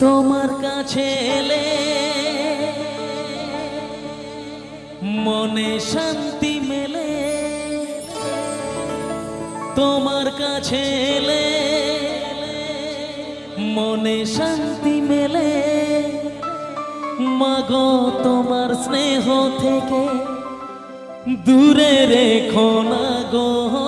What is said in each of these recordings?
তোমার কাছে এলে মনে শান্তি মেলে। তোমার কাছে এলে মনে শান্তি মেলে। মাগো, তোমার স্নেহ থেকে দূরে রেখো না গো।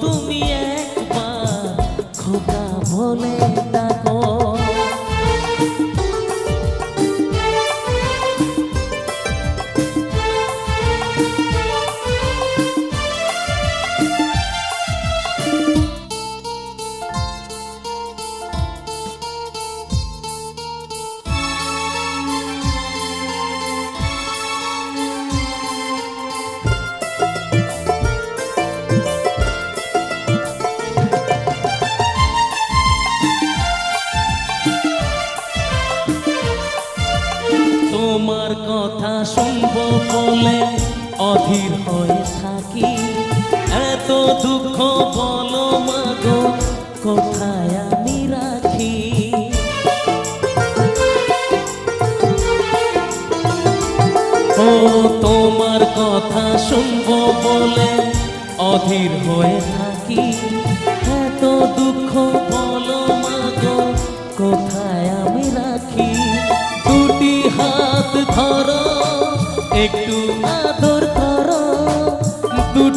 তুমি তোমার কথা শুনব বলে অধীর হয়ে থাকি। এত দুঃখ বলো মাগো, কোথায় আমি রাখি? ও তোমার কথা শুনব বলে অধীর হয়ে থাকি। এত দুঃখ বলো মাগো, কোথায় আমি রাখি?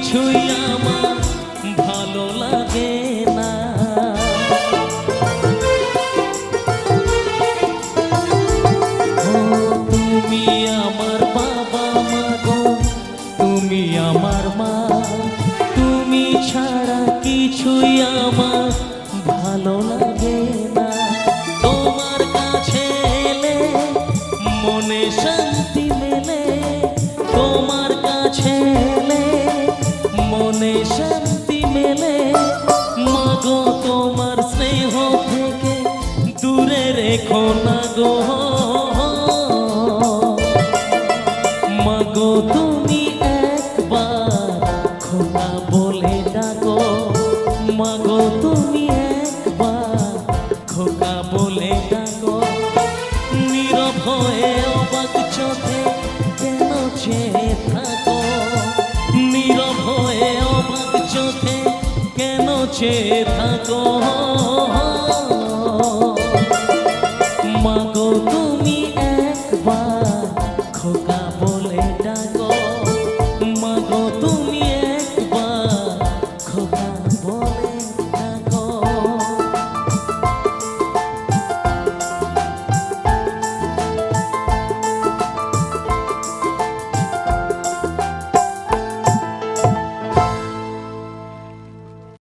কিছুই আমার ভালো লাগে না। তুমি আমার বাবা মা গো, তুমি আমার মা। তুমি ছাড়া কিছুই আমার ভালো লাগে রেখো না গো। মাগো, তুমি একবার খোকা বলে ডাকো। মাগো, তুমি একবার খোকা বলে ডাকো। নীরব হয়ে অবাক চোখে কেন চেয়ে থাকো? নীরব হয়ে অবাক চোখে কেন চেয়ে থাকো?